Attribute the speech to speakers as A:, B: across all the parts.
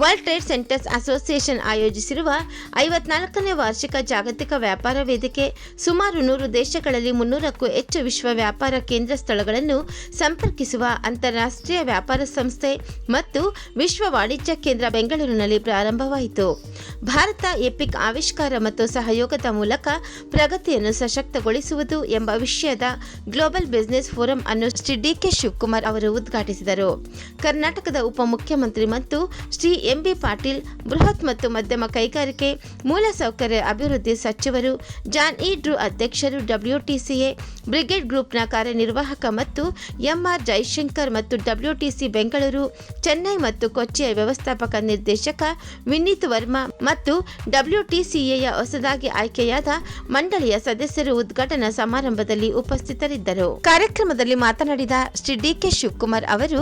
A: World trade centres association ಆಯೋಜಿಸಿರುವ ಐವತ್ನಾಲ್ಕನೇ ವಾರ್ಷಿಕ ಜಾಗತಿಕ ವ್ಯಾಪಾರ ವೇದಿಕೆ ಸುಮಾರು ನೂರು ದೇಶಗಳಲ್ಲಿ ಮುನ್ನೂರಕ್ಕೂ ಹೆಚ್ಚು ವಿಶ್ವ ವ್ಯಾಪಾರ ಕೇಂದ್ರ ಸ್ಥಳಗಳನ್ನು ಸಂಪರ್ಕಿಸುವ ಅಂತಾರಾಷ್ಟ್ರೀಯ ವ್ಯಾಪಾರ ಸಂಸ್ಥೆ ಮತ್ತು ವಿಶ್ವ ವಾಣಿಜ್ಯ ಕೇಂದ್ರ ಬೆಂಗಳೂರಿನಲ್ಲಿ ಪ್ರಾರಂಭವಾಯಿತು. ಭಾರತ ಎಪಿಕ್ ಆವಿಷ್ಕಾರ ಮತ್ತು ಸಹಯೋಗದ ಮೂಲಕ ಪ್ರಗತಿಯನ್ನು ಸಶಕ್ತಗೊಳಿಸುವುದು ಎಂಬ ವಿಷಯದ ಗ್ಲೋಬಲ್ ಬಿಸಿನೆಸ್ ಫೋರಂ ಅನ್ನು ಶ್ರೀ ಡಿಕೆ ಶಿವಕುಮಾರ್ ಅವರು ಉದ್ಘಾಟಿಸಿದರು. ಕರ್ನಾಟಕದ ಉಪಮುಖ್ಯಮಂತ್ರಿ ಮತ್ತು ಶ್ರೀ ಎಂಬಿ ಪಾಟೀಲ್, ಬೃಹತ್ ಮತ್ತು ಮಧ್ಯಮ ಕೈಗಾರಿಕೆ ಮೂಲಸೌಕರ್ಯ ಅಭಿವೃದ್ಧಿ ಸಚಿವರು, ಜಾನ್ ಇ. ಡ್ರೂ ಅಧ್ಯಕ್ಷರು ಡಬ್ಲ್ಯೂಟಿಸಿಎ ಬ್ರಿಗೇಡ್ ಗ್ರೂಪ್ನ ಕಾರ್ಯನಿರ್ವಾಹಕ ಮತ್ತು ಎಂಆರ್ ಜೈಶಂಕರ್ ಮತ್ತು ಡಬ್ಲ್ಯೂಟಿಸಿ ಬೆಂಗಳೂರು, ಚೆನ್ನೈ ಮತ್ತು ಕೊಚ್ಚಿಯ ವ್ಯವಸ್ಥಾಪಕ ನಿರ್ದೇಶಕ ವಿನೀತ್ ವರ್ಮಾ ಮತ್ತು ಡಬ್ಲ್ಯೂಟಿಸಿಎಯ ಹೊಸದಾಗಿ ಆಯ್ಕೆಯಾದ ಮಂಡಳಿಯ ಸದಸ್ಯರು ಉದ್ಘಾಟನಾ ಸಮಾರಂಭದಲ್ಲಿ ಉಪಸ್ಥಿತರಿದ್ದರು. ಕಾರ್ಯಕ್ರಮದಲ್ಲಿ ಮಾತನಾಡಿದ ಶ್ರೀ ಡಿಕೆ ಶಿವಕುಮಾರ್ ಅವರು,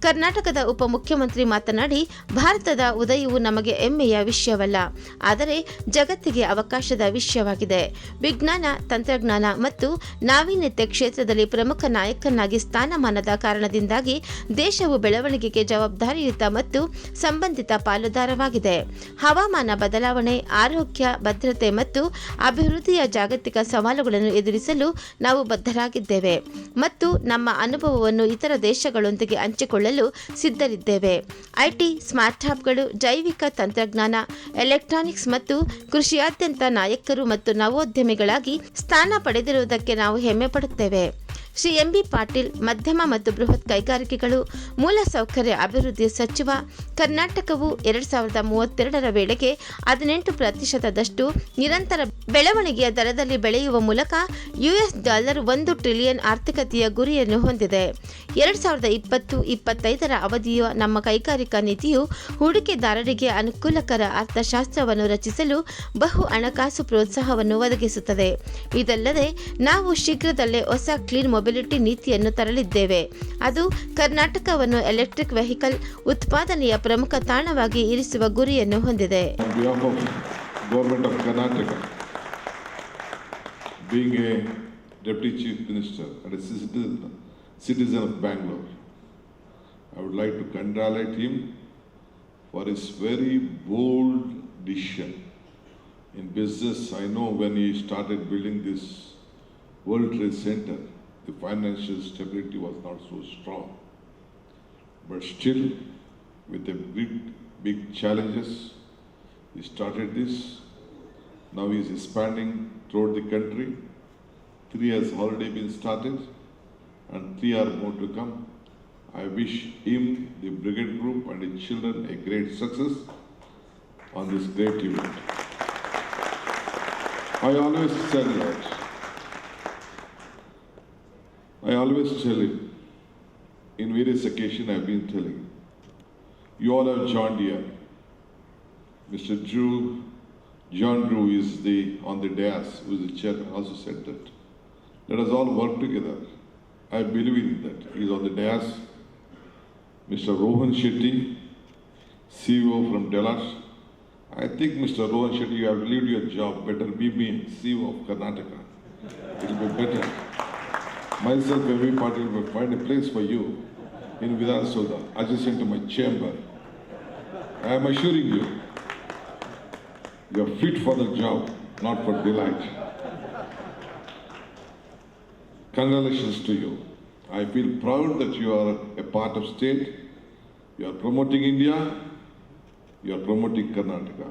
A: ಕರ್ನಾಟಕದ ಉಪಮುಖ್ಯಮಂತ್ರಿ ಮಾತನಾಡಿ ಭಾರತದ ಉದಯವು ನಮಗೆ ಹೆಮ್ಮೆಯ ವಿಷಯವಲ್ಲ, ಆದರೆ ಜಗತ್ತಿಗೆ ಅವಕಾಶದ ವಿಷಯವಾಗಿದೆ. ವಿಜ್ಞಾನ, ತಂತ್ರಜ್ಞಾನ ಮತ್ತು ನಾವೀನ್ಯತೆ ಕ್ಷೇತ್ರದಲ್ಲಿ ಪ್ರಮುಖ ನಾಯಕನಾಗಿ ಸ್ಥಾನಮಾನದ ಕಾರಣದಿಂದಾಗಿ ದೇಶವು ಬೆಳವಣಿಗೆಗೆ ಜವಾಬ್ದಾರಿಯುತ ಮತ್ತು ಸಂಬಂಧಿತ ಪಾಲುದಾರವಾಗಿದೆ. ಹವಾಮಾನ ಬದಲಾವಣೆ, ಆರೋಗ್ಯ, ಭದ್ರತೆ ಮತ್ತು ಅಭಿವೃದ್ಧಿಯ ಜಾಗತಿಕ ಸವಾಲುಗಳನ್ನು ಎದುರಿಸಲು ನಾವು ಬದ್ಧರಾಗಿದ್ದೇವೆ ಮತ್ತು ನಮ್ಮ ಅನುಭವವನ್ನು ಇತರ ದೇಶಗಳೊಂದಿಗೆ ಹಂಚಿಕೊಳ್ಳಲು ಸಿದ್ಧರಿದ್ದೇವೆ. ಐಟಿ, ಸ್ಮಾರ್ಟ್ ಹಬ್ಗಳು ಜೈವಿಕ ತಂತ್ರಜ್ಞಾನ ಎಲೆಕ್ಟ್ರಾನಿಕ್ಸ್ ಮತ್ತು ಕೃಷಿಯಾದ್ಯಂತ ನಾಯಕರು ಮತ್ತು ನವೋದ್ಯಮಿಗಳಾಗಿ ಸ್ಥಾನ ಪಡೆದಿರುವುದಕ್ಕೆ ನಾವು ಹೆಮ್ಮೆ ಪಡುತ್ತೇವೆ. ಶ್ರೀ ಎಂಬಿ ಪಾಟೀಲ್, ಮಧ್ಯಮ ಮತ್ತು ಬೃಹತ್ ಕೈಗಾರಿಕೆಗಳು ಮೂಲಸೌಕರ್ಯ ಅಭಿವೃದ್ಧಿ ಸಚಿವ, ಕರ್ನಾಟಕವು ಎರಡು ಸಾವಿರದ ಮೂವತ್ತೆರಡರ ವೇಳೆಗೆ ಹದಿನೆಂಟು ಪ್ರತಿಶತದಷ್ಟು ನಿರಂತರ ಬೆಳವಣಿಗೆಯ ದರದಲ್ಲಿ ಬೆಳೆಯುವ ಮೂಲಕ ಯುಎಸ್ ಡಾಲರ್ ಒಂದು ಟ್ರಿಲಿಯನ್ ಆರ್ಥಿಕತೆಯ ಗುರಿಯನ್ನು ಹೊಂದಿದೆ. ಎರಡು ಸಾವಿರದ ಇಪ್ಪತ್ತು ಇಪ್ಪತ್ತೈದರ ಅವಧಿಯ ನಮ್ಮ ಕೈಗಾರಿಕಾ ನೀತಿಯು ಹೂಡಿಕೆದಾರರಿಗೆ ಅನುಕೂಲಕರ ಅರ್ಥಶಾಸ್ತ್ರವನ್ನು ರಚಿಸಲು ಬಹು ಹಣಕಾಸು ಪ್ರೋತ್ಸಾಹವನ್ನು ಒದಗಿಸುತ್ತದೆ. ಇದಲ್ಲದೆ, ನಾವು ಶೀಘ್ರದಲ್ಲೇ ಹೊಸ ಕ್ಲೀನ್ ಮೊಬಿಲಿಟಿ ನೀತಿಯನ್ನು ತರಲಿದ್ದೇವೆ ಅದು ಕರ್ನಾಟಕವನ್ನು ಎಲೆಕ್ಟ್ರಿಕ್ ವೆಹಿಕಲ್ ಉತ್ಪಾದನೆಯ ಪ್ರಮುಖ ತಾಣವಾಗಿ ಇರಿಸುವ ಗುರಿಯನ್ನು ಹೊಂದಿದೆ
B: I would like to congratulate him for his very bold decision. In business, I know when he started building this World Trade Center, the financial stability was not so strong. But still, with the big, big challenges, he started this. Now he is expanding throughout the country. Three has already been started, and three are more to come. I wish him, the Brigade Group, and his children a great success on this great event. I always tell that. I always tell him, in various occasions I've been telling, you all have John Deere. Mr. Drew, John Drew is the, on the dais, who is the chairman, also said that. Let us all work together. I believe in that. He is on the dais. Mr. Rohan Shetty, CEO from Deluxe. I think, Mr. Rohan Shetty, you have leave your job. Better be me, CEO of Karnataka. It will be better. Myself, every party will find a place for you in Vidhan Soda, adjacent to my chamber. I am assuring you, you are fit for the job, not for delight. Congratulations to you. I feel proud that you are a part of state. You are promoting India. You are promoting Karnataka.